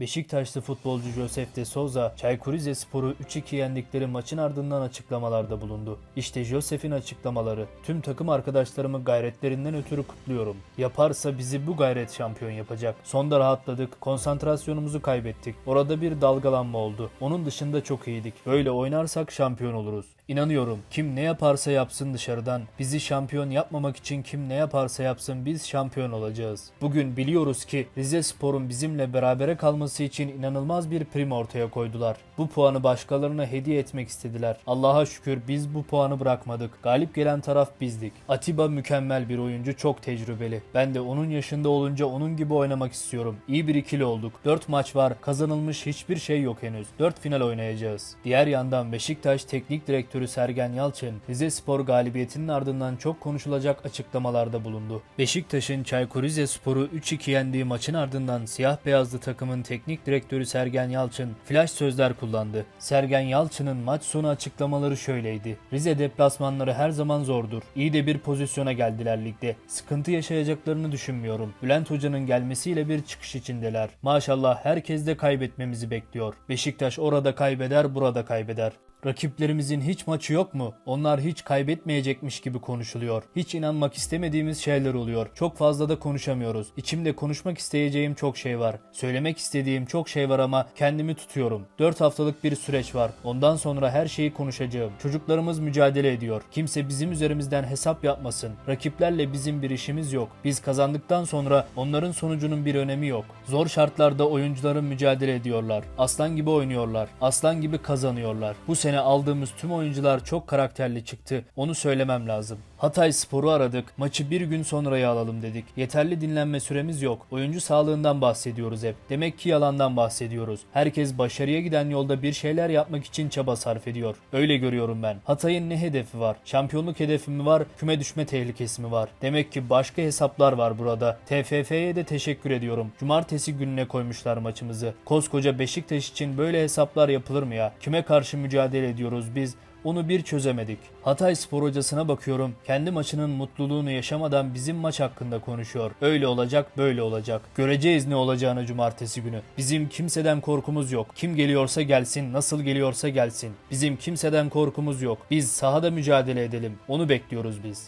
Beşiktaşlı futbolcu Josef de Souza, Çaykur Rizespor'u 3-2 yendikleri maçın ardından açıklamalarda bulundu. İşte Josef'in açıklamaları. Tüm takım arkadaşlarımı gayretlerinden ötürü kutluyorum. Yaparsa bizi bu gayret şampiyon yapacak. Sonda rahatladık, konsantrasyonumuzu kaybettik. Orada bir dalgalanma oldu. Onun dışında çok iyiydik. Böyle oynarsak şampiyon oluruz. İnanıyorum. Kim ne yaparsa yapsın dışarıdan. Bizi şampiyon yapmamak için kim ne yaparsa yapsın biz şampiyon olacağız. Bugün biliyoruz ki Rize Spor'un bizimle berabere kalması için inanılmaz bir prim ortaya koydular. Bu puanı başkalarına hediye etmek istediler. Allah'a şükür biz bu puanı bırakmadık. Galip gelen taraf bizdik. Atiba mükemmel bir oyuncu, çok tecrübeli. Ben de onun yaşında olunca onun gibi oynamak istiyorum. İyi bir ikili olduk. 4 maç var. Kazanılmış hiçbir şey yok henüz. 4 final oynayacağız. Diğer yandan Beşiktaş Teknik Direktörü Sergen Yalçın, Rize Spor galibiyetinin ardından çok konuşulacak açıklamalarda bulundu. Beşiktaş'ın Çaykur Rizespor'u 3-2 yendiği maçın ardından siyah beyazlı takımın teknik direktörü Sergen Yalçın flash sözler kullandı. Sergen Yalçın'ın maç sonu açıklamaları şöyleydi. Rize deplasmanları her zaman zordur. İyi de bir pozisyona geldiler ligde. Sıkıntı yaşayacaklarını düşünmüyorum. Bülent Hoca'nın gelmesiyle bir çıkış içindeler. Maşallah herkes de kaybetmemizi bekliyor. Beşiktaş orada kaybeder, burada kaybeder. Rakiplerimizin hiç maçı yok mu? Onlar hiç kaybetmeyecekmiş gibi konuşuluyor. Hiç inanmak istemediğimiz şeyler oluyor. Çok fazla da konuşamıyoruz. İçimde konuşmak isteyeceğim çok şey var. Söylemek istediğim çok şey var ama kendimi tutuyorum. 4 haftalık bir süreç var. Ondan sonra her şeyi konuşacağım. Çocuklarımız mücadele ediyor. Kimse bizim üzerimizden hesap yapmasın. Rakiplerle bizim bir işimiz yok. Biz kazandıktan sonra onların sonucunun bir önemi yok. Zor şartlarda oyuncuların mücadele ediyorlar. Aslan gibi oynuyorlar. Aslan gibi kazanıyorlar. Bu sene aldığımız tüm oyuncular çok karakterli çıktı. Onu söylemem lazım. Hatay Spor'u aradık. Maçı bir gün sonraya alalım dedik. Yeterli dinlenme süremiz yok. Oyuncu sağlığından bahsediyoruz hep. Demek ki yalandan bahsediyoruz. Herkes başarıya giden yolda bir şeyler yapmak için çaba sarf ediyor. Öyle görüyorum ben. Hatay'ın ne hedefi var? Şampiyonluk hedefi mi var? Küme düşme tehlikesi mi var? Demek ki başka hesaplar var burada. TFF'ye de teşekkür ediyorum. Cumartesi gününe koymuşlar maçımızı. Koskoca Beşiktaş için böyle hesaplar yapılır mı ya? Kime karşı mücadele ediyoruz biz? Onu bir çözemedik. Hatay spor hocasına bakıyorum. Kendi maçının mutluluğunu yaşamadan bizim maç hakkında konuşuyor. Öyle olacak, böyle olacak. Göreceğiz ne olacağını cumartesi günü. Bizim kimseden korkumuz yok. Kim geliyorsa gelsin, nasıl geliyorsa gelsin. Bizim kimseden korkumuz yok. Biz sahada mücadele edelim. Onu bekliyoruz biz.